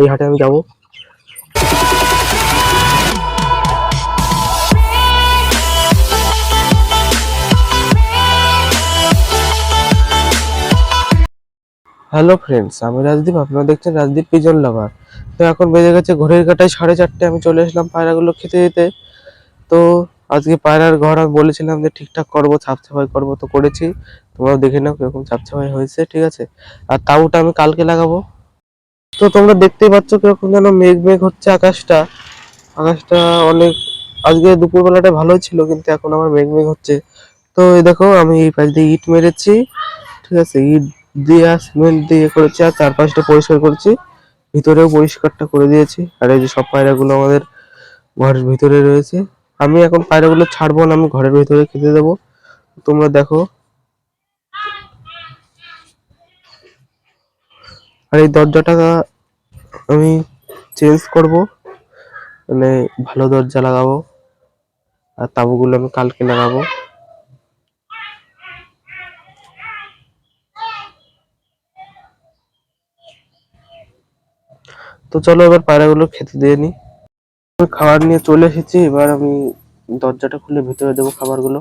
এই হাটে আমি যাব। হ্যালো ফ্রেন্ডস আমি রাজদীপ, আপনারা দেখছেন রাজদীপ পিজন লাভার তো এখন বেজে গেছে ঘড়ির কাটায় সাড়ে চারটে, আমি চলে এসলাম পায়রাগুলো খেতে দিতে তো আজকে পায়রার ঘর আমি বলেছিলাম যে ঠিকঠাক করব সাফ সাফাই করব, তো করেছি। তোমরাও দেখে নাও কীরকম সাফ সাফাই হয়েছে, ঠিক আছে? আর তাউটা আমি কালকে লাগাবো। তো তোমরা দেখতেই পাচ্ছ কীরকম যেন মেঘ মেঘ হচ্ছে আকাশটা। আকাশটা অনেক আজকে দুপুরবেলাটা ভালোই ছিল, কিন্তু এখন আমার মেঘ মেঘ হচ্ছে। তো এই দেখো, আমি এই পাশ দিয়ে ইট মেরেছি, ঠিক আছে? ইট দিয়ে সিমেন্ট দিয়ে করেছি, আর চারপাশটা পরিষ্কার করেছি। ভিতরেও পরিষ্কারটা করে দিয়েছি। আর এই যে সব পায়রাগুলো আমাদের ঘরের ভিতরে রয়েছে। আমি এখন পায়রাগুলো ছাড়বো না, আমি ঘরের ভিতরে খেতে দেবো। তোমরা দেখো। আর এই দরজাটা আমি চেঞ্জ করব। মানে ভালো দরজা লাগাবো। আর তাবুগুলো আমি কালকে লাগাবো। তো চলো এবার পায়রাগুলো খেতে দিয়ে নি। খাবার নিয়ে চলে এসেছি। এবার আমি দরজাটা খুলে ভিতরে দেবো খাবারগুলো।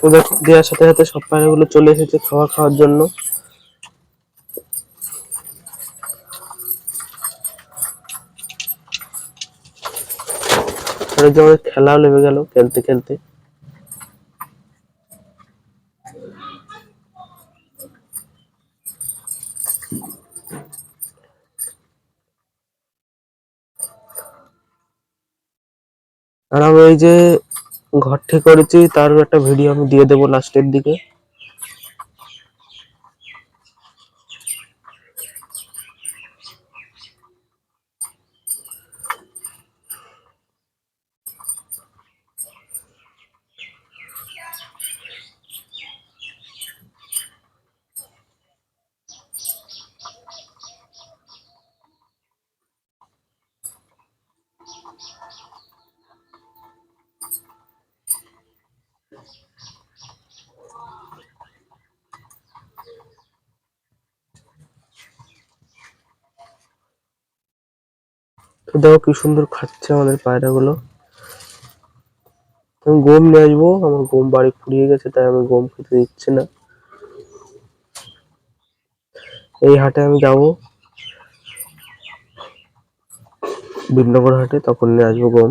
তো দেওয়ার সাথে সাথে সব পায়রাগুলো চলে এসেছে খাবার খাওয়ার জন্য। আর যে আমাদের খেলাও লেগে গেল খেলতে খেলতে। আর আমি এই যে ঘর ঠিক করেছি, তার একটা ভিডিও আমি দিয়ে দেবো লাস্টের দিকে। দেখো কি সুন্দর খাচ্ছে আমাদের পায়রাগুলো। আমি গম নিয়ে আসব, আমার গম বাড়ি ফুরিয়ে গেছে, তাই আমি গম খেতে দিচ্ছি না। এই হাটে আমি যাব। বিনগর হাটে, তখন নিয়ে আসব গম।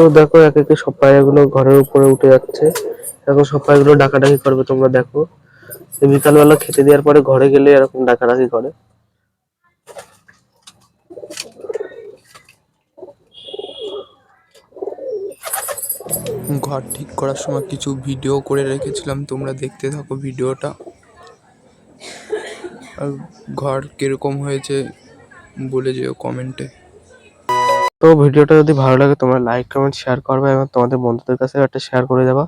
তো দেখো এক একে সব পায়রাগুলো ঘরের উপরে উঠে যাচ্ছে। এখন সব পায়রাগুলো ডাকাডাকি করবে, তোমরা দেখো। বিকালবেলা খেতে দেওয়ার পরে ঘরে গেলে এরকম ডাকাডাকি করে। ঘর ঠিক করার সময় কিছু ভিডিও করে রেখেছিলাম, তোমরা দেখতে থাকো ভিডিওটা। আর ঘর কীরকম হয়েছে বলে যেও কমেন্টে। তো ভিডিওটা যদি ভালো লাগে তোমরা লাইক কমেন্ট শেয়ার করবে এবং তোমাদের বন্ধুদের কাছে একটা শেয়ার করে দেবা।